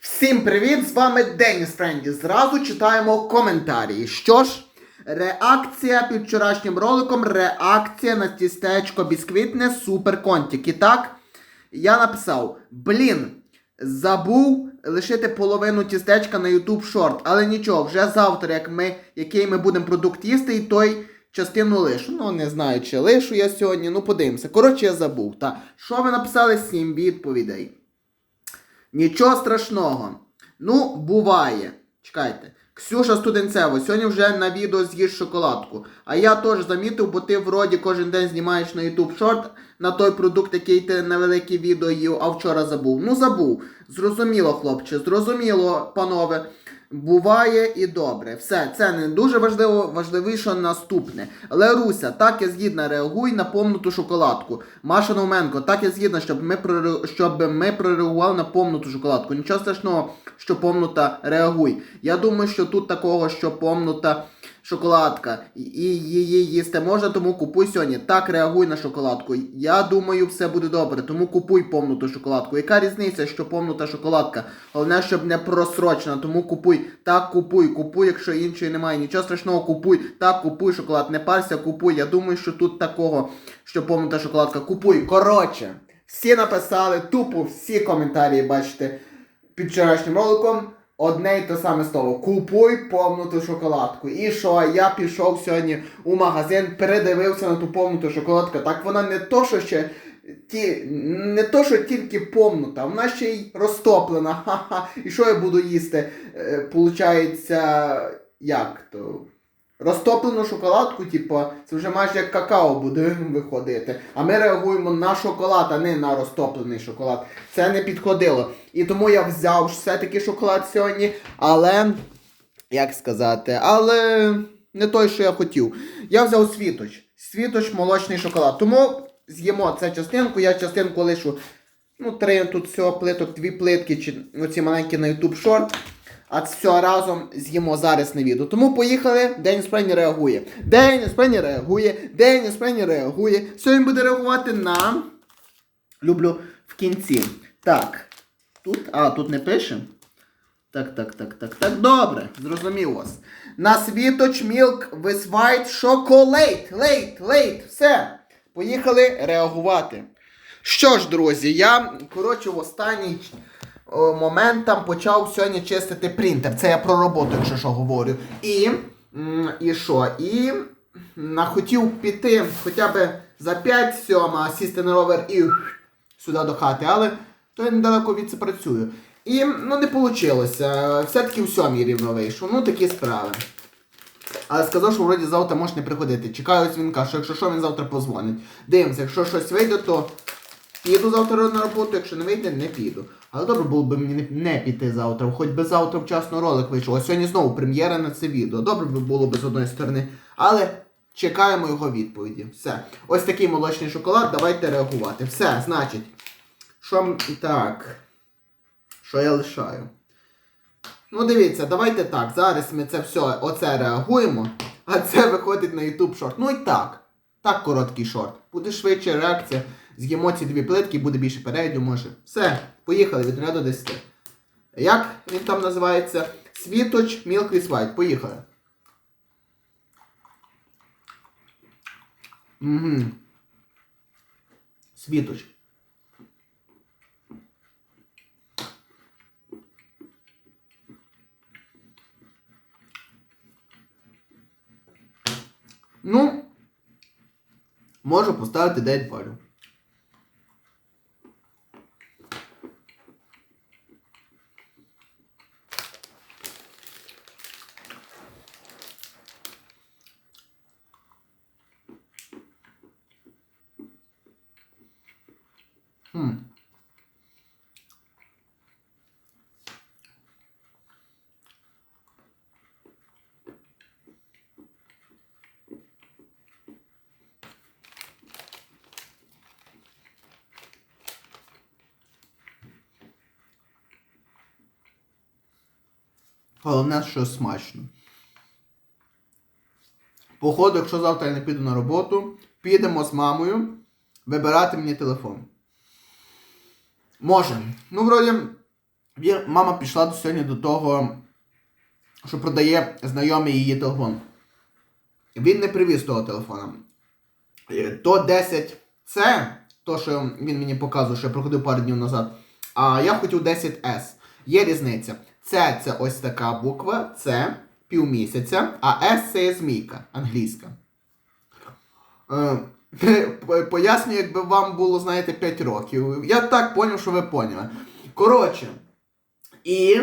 Всім привіт! З вами Деніс Френді. Зразу читаємо коментарі. Що ж, реакція під вчорашнім роликом, реакція на тістечко бісквітне Супер Контік. І так, я написав: Блін, забув лишити половину тістечка на YouTube Short, але нічого, вже завтра, як ми, який ми будемо продукт їсти, і той частину лишу. Ну, не знаю, чи лишу я сьогодні, ну подивимося. Коротше, я забув. Та. Що ви написали? Сім відповідей. Нічого страшного. Ну, буває. Чекайте. Ксюша Студенцева, сьогодні вже на відео з'їж шоколадку. А я теж замітив, бо ти вроді кожен день знімаєш на YouTube шорт на той продукт, який ти на велике відео їв, а вчора забув. Ну забув. Зрозуміло, хлопче, зрозуміло, панове. Буває і добре. Все, це не дуже важливо, важливіше наступне. Леруся, так я згідна, реагуй на повнуту шоколадку. Маша Новменко, так я згідна, щоб ми, проре- щоб ми прореагували на повнуту шоколадку. Нічого страшного, що повнута реагуй. Я думаю, що тут такого, що повнута шоколадка, і її їсти можна, тому купуй сьогодні. Так, реагуй на шоколадку. Я думаю, все буде добре, тому купуй повнуту шоколадку. Яка різниця, що повнута шоколадка? Головне, щоб не просрочена, тому купуй. Так, купуй, купуй, якщо іншої немає. Нічого страшного, купуй. Так, купуй шоколад. Не парся, купуй. Я думаю, що тут такого, що повнута шоколадка. Купуй. Коротше, всі написали, тупо всі коментарі, бачите, під вчорашнім роликом. Одне й те саме слово. Купуй повнуту шоколадку. І що? Я пішов сьогодні у магазин, передивився на ту повнуту шоколадку. Так вона не то, що ще. Ті, не то, що тільки повнута, вона ще й розтоплена. Ха-ха. І що я буду їсти? Е, получається, як то? Розтоплену шоколадку, типу, це вже майже як какао буде виходити. А ми реагуємо на шоколад, а не на розтоплений шоколад. Це не підходило. І тому я взяв все-таки шоколад сьогодні, але. Як сказати, але не той, що я хотів. Я взяв світоч. Світоч молочний шоколад. Тому з'їмо цю частинку, я частинку лишу. Ну, три тут всього плиток, дві плитки, чи оці маленькі на YouTube Short. А все разом з'їмо зараз на відео. Тому поїхали. Деніс Пенні реагує. Деніс Пенні реагує. Деніс Пенні реагує. Сьогодні буде реагувати на. Люблю в кінці. Так. Тут. А, тут не пише. Так, так, так, так, так. Добре, зрозумів вас. На світоч мілк white chocolate. Лейт, лейт, все. Поїхали реагувати. Що ж, друзі, я, коротше, в останній о, момент там почав сьогодні чистити принтер. Це я про роботу, якщо що говорю. І. І що? І м, хотів піти хоча б за 5-7, сісти на ровер і сюди до хати, але то я недалеко від це працюю. І ну не вийшло. Все-таки в сьомій рівно вийшов. Ну такі справи. Але сказав, що вроді завтра можеш не приходити. Чекаю дзвінка, що якщо що, він завтра позвонить. Дивимося, якщо щось вийде, то піду завтра на роботу, якщо не вийде, не піду. Але добре було б мені не, піти завтра, хоч би завтра вчасно ролик вийшов. А сьогодні знову прем'єра на це відео. Добре би було б з одної сторони. Але чекаємо його відповіді. Все. Ось такий молочний шоколад, давайте реагувати. Все, значить. Що так. Що я лишаю? Ну, дивіться, давайте так. Зараз ми це все, оце реагуємо, а це виходить на YouTube шорт. Ну і так. Так короткий шорт. Буде швидше реакція. З'їмо ці дві плитки, буде більше передню, може. Все, поїхали від 0 до 10. Як він там називається? Світоч Milk White. Поїхали. Угу. Світоч. Ну, можу поставити 9 балів. Головне, що смачно. Походу, якщо завтра я не піду на роботу, підемо з мамою вибирати мені телефон. Може. Ну, вроді, мама пішла сьогодні до того, що продає знайомий її телефон. Він не привіз того телефона. Е, То 10C, то, що він мені показував, що я проходив пару днів назад. А я хотів 10S. Є різниця. С це ось така буква, С півмісяця, а С це є змійка англійська. Е, Пояснюю, якби вам було, знаєте, 5 років. Я так поняв, що ви поняли. Коротше. І.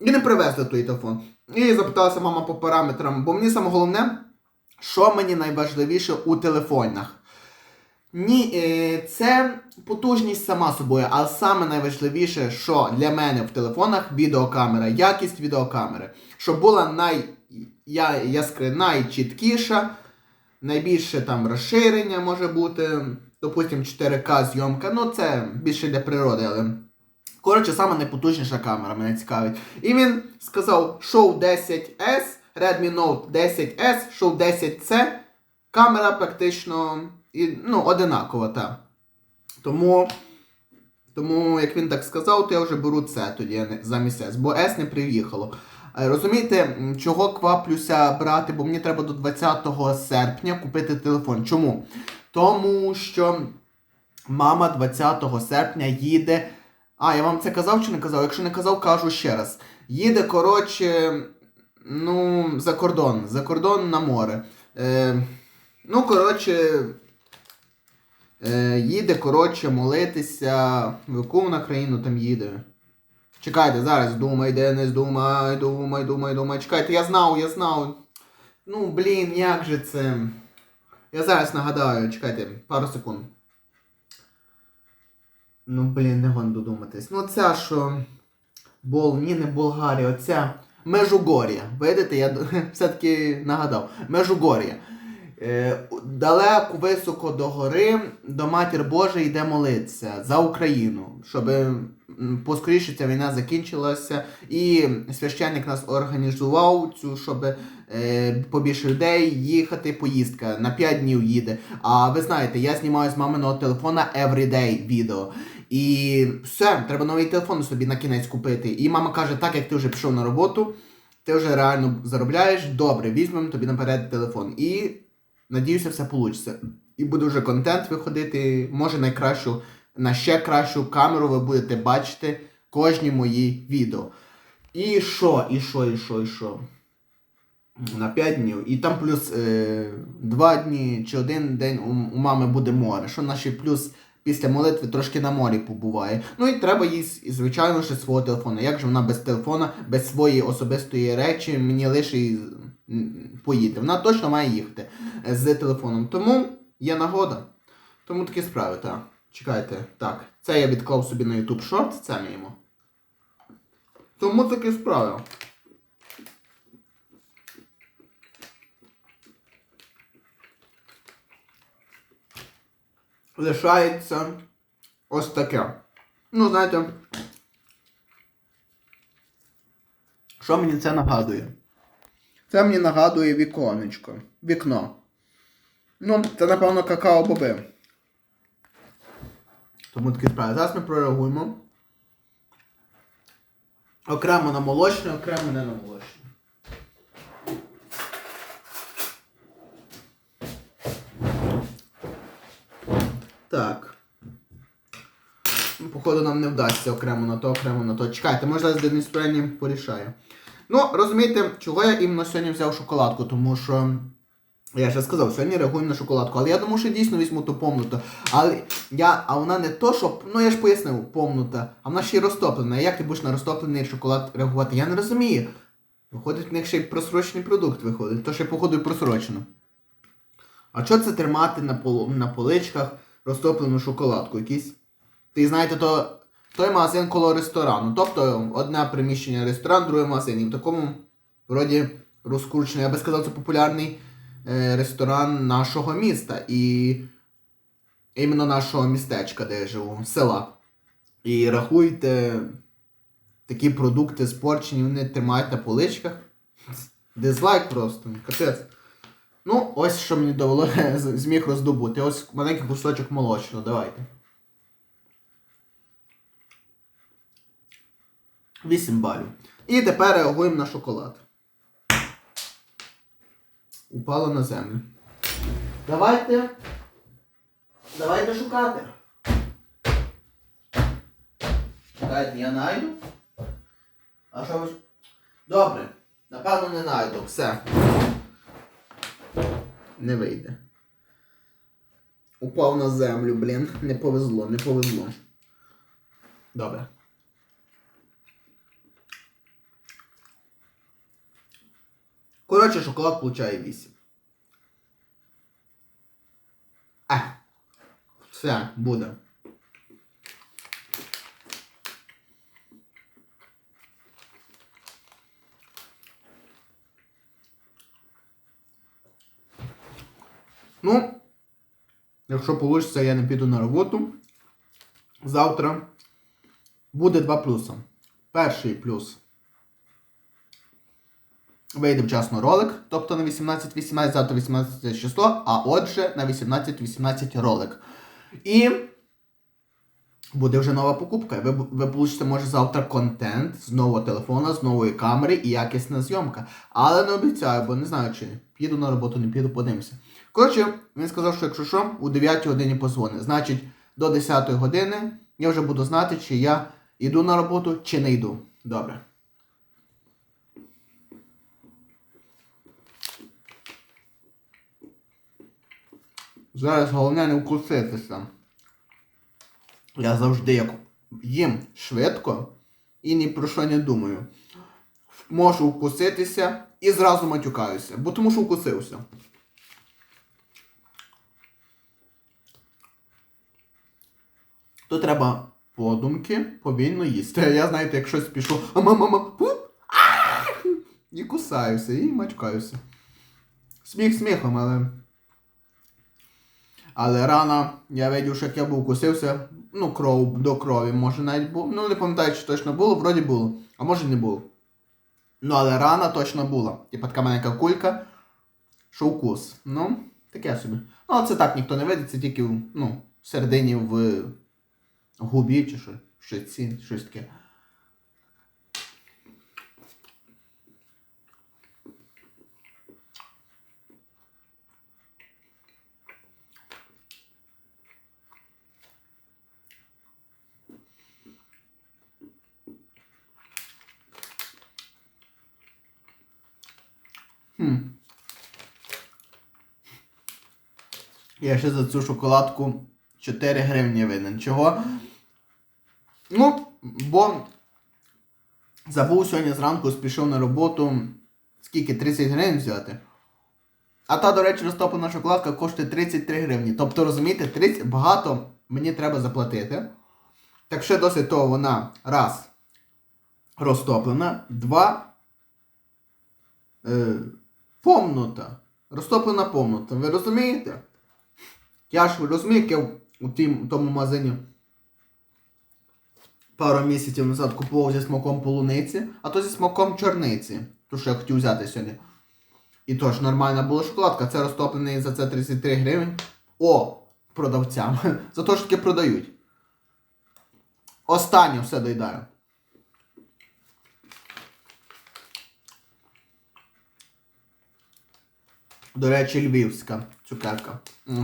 І не привезли той телефон. І запиталася мама по параметрам, бо мені саме головне, що мені найважливіше у телефонах. Ні, е, це потужність сама собою, але саме найважливіше, що для мене в телефонах відеокамера, якість відеокамери, щоб була най, я, яскри, найчіткіша, найбільше там розширення може бути, допустим, 4К зйомка, ну це більше для природи, але. Коротше, саме найпотужніша камера мене цікавить. І він сказав, Show 10S, Redmi Note 10S, Show 10C. Камера практично ну, одинакова, так. Тому, тому, як він так сказав, то я вже беру це тоді замість S, бо S не приїхало. Е, Розумієте, чого кваплюся брати, бо мені треба до 20 серпня купити телефон. Чому? Тому що мама 20 серпня їде. А, я вам це казав чи не казав? Якщо не казав, кажу ще раз. Їде, коротше, ну, за кордон. За кордон на море. Е, ну, коротше. Е, їде, коротше, молитися. В яку вона країну там їде? Чекайте, зараз думай, Денис, думай, думай, думай, думай. Чекайте, я знав, я знав. Ну, блін, як же це? Я зараз нагадаю, чекайте, пару секунд. Ну, блін, не гон додуматись. Ну, ця що. Бол, ні, не Болгарія, оця Межугорія. Видите, я все-таки нагадав. Межугорія. Е, далеко, високо до гори, до Матір Божої йде молитися за Україну, щоб поскоріше ця війна закінчилася. І священник нас організував цю, щоб е, побільше людей їхати, поїздка. На 5 днів їде. А ви знаєте, я знімаю з маминого телефона everyday відео. І все, треба новий телефон собі на кінець купити. І мама каже, так як ти вже пішов на роботу, ти вже реально заробляєш, добре, візьмемо тобі наперед телефон. І надіюся, все вийде. І буде вже контент виходити, може найкращу, на ще кращу камеру ви будете бачити кожні мої відео. І що, і що, і що, і що? На 5 днів. І там плюс е, 2 дні чи один день у, у мами буде море. Що наші плюс після молитви трошки на морі побуває. Ну і треба їй, звичайно, ще свого телефона. Як же вона без телефона, без своєї особистої речі мені лише поїде. Вона точно має їхати е, з телефоном. Тому є нагода. Тому такі справи, так. Чекайте. Так, це я відклав собі на YouTube Short, це мімо. Тому такі справи. лишається ось таке. Ну, знаєте, що мені це нагадує? Це мені нагадує віконечко. Вікно. Ну, це, напевно, какао-боби. Тому такі справи. Зараз ми прореагуємо. Окремо на молочне, окремо не на молочне. Так. Походу нам не вдасться окремо на то, окремо на то. Чекайте, може зараз Денис Прені порішає. Ну, розумієте, чого я іменно сьогодні взяв шоколадку, тому що. Я вже сказав, сьогодні реагуємо на шоколадку, але я думаю, що дійсно візьму ту помнуту. Але я, а вона не то, що, ну я ж пояснив, помнута, а вона ще й розтоплена. Як ти будеш на розтоплений шоколад реагувати? Я не розумію. Виходить, в них ще й просрочений продукт виходить, то ще походу і просрочено. А що це тримати на, пол, на поличках розтоплену шоколадку? Якісь. Ти знаєте, то той магазин коло ресторану. Тобто одне приміщення ресторан, друге магазин. І в такому вроді розкручений, я би сказав, це популярний е, ресторан нашого міста. І іменно нашого містечка, де я живу, села. І рахуйте, такі продукти спорчені, вони тримають на поличках. Дизлайк просто, капець. Ну, ось що мені довелося зміг роздобути. Ось маленький кусочок молочного, давайте. 8 балів. І тепер реагуємо на шоколад. Упало на землю. Давайте. Давайте шукати. Чекайте, я найду. А що ви. Добре. Напевно, не найду. Все. Не вийде. Упав на землю, блін. Не повезло, не повезло. Добре. Коротше, шоколад получає 8. А. Все, буде. Ну, якщо вийде, я не піду на роботу. Завтра буде два плюси. Перший плюс. Вийде вчасно ролик, тобто на 18.18, завтра 18 число, а отже на 18.18 ролик. І буде вже нова покупка. Ви, ви получите, може, завтра контент з нового телефона, з нової камери і якісна зйомка. Але не обіцяю, бо не знаю, чи піду на роботу, не піду, подивимося. Коротше, він сказав, що якщо що, у 9 годині позвонить. Значить, до 10 години я вже буду знати, чи я йду на роботу, чи не йду. Добре. Зараз головне не вкуситися. Я завжди як їм швидко і ні про що не думаю. Можу вкуситися і зразу матюкаюся, бо тому що вкусився. То треба подумки повільно їсти. Я, знаєте, як щось пішло, а мама, і кусаюся, і матюкаюся. Сміх сміхом, але. Але рано я видів, що як я був кусився, ну, кров до крові, може навіть було. Ну, не пам'ятаю, чи точно було, вроді було, а може не було. Ну, але рана точно була. Типа така маленька кулька, що укус. Ну, таке собі. Ну, це так ніхто не видить, це тільки в, ну, всередині в губі чи що, щось, щось таке. Я ще за цю шоколадку 4 гривні винен. Чого? Ну, бо забув сьогодні зранку, спішов на роботу. Скільки? 30 гривень взяти. А та, до речі, розтоплена шоколадка коштує 33 гривні. Тобто, розумієте, 30 багато мені треба заплатити. Так що досить того вона раз розтоплена, два. Е, помнута. Розтоплена помнута. Ви розумієте? Я ж я у тому магазині пару місяців назад купував зі смаком полуниці, а то зі смаком чорниці. То, що я хотів взяти сьогодні. І то ж нормальна була шоколадка. Це розтоплений за це 33 гривень. О! Продавцям. За те, що таки продають. Останнє все доїдаю. До речі, львівська цукерка.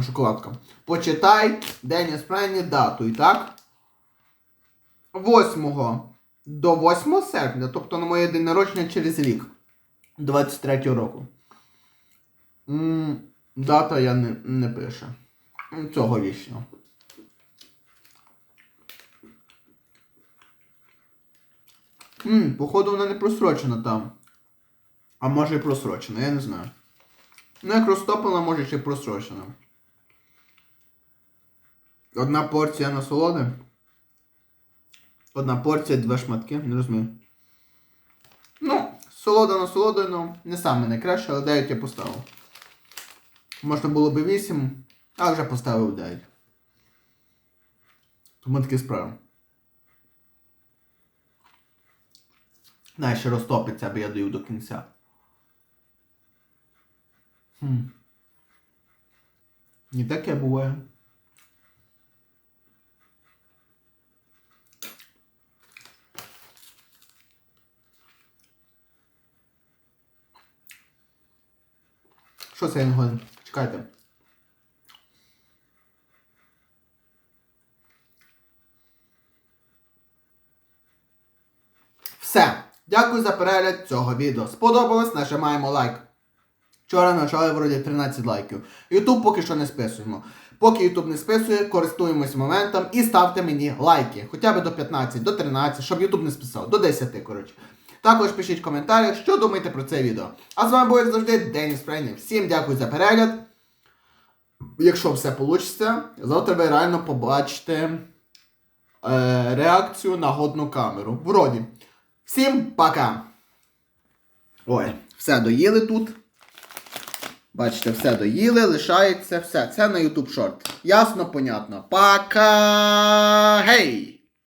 Шоколадка. Почитай день справді дату. І так? 8 до 8 серпня, тобто на моє день народження через рік. 23 року. Дата я не, не. М, Цьогорічно. Походу вона не просрочена там. А може і просрочена, я не знаю. Ну, як розтоплена, може ще й просрочена. Одна порція насолоди. Одна порція, два шматки, не розумію. Ну, солода насолодою, ну, не саме найкраще, але 9 я поставив. Можна було би 8, а вже поставив 9. Тому такі справи. Знаєш, ще розтопиться, аби я даю до кінця. Хм. І таке буває. Що це Янгон? Чекайте. Все. Дякую за перегляд цього відео. Сподобалось, нажимаємо лайк. Вчора нажали вроді 13 лайків. Ютуб поки що не списуємо. Поки Ютуб не списує, користуємось моментом і ставте мені лайки. Хоча б до 15, до 13, щоб Ютуб не списав. До 10, коротше. Також пишіть в коментарях, що думаєте про це відео. А з вами був як завжди Деніс Фрейнів. Всім дякую за перегляд. Якщо все вийде, завтра ви реально побачите е, реакцію на годну камеру. Вроді. Всім пока! Ой, все доїли тут. Бачите, все доїли, лишається все. Це на YouTube Short. Ясно, понятно. Пока! Гей!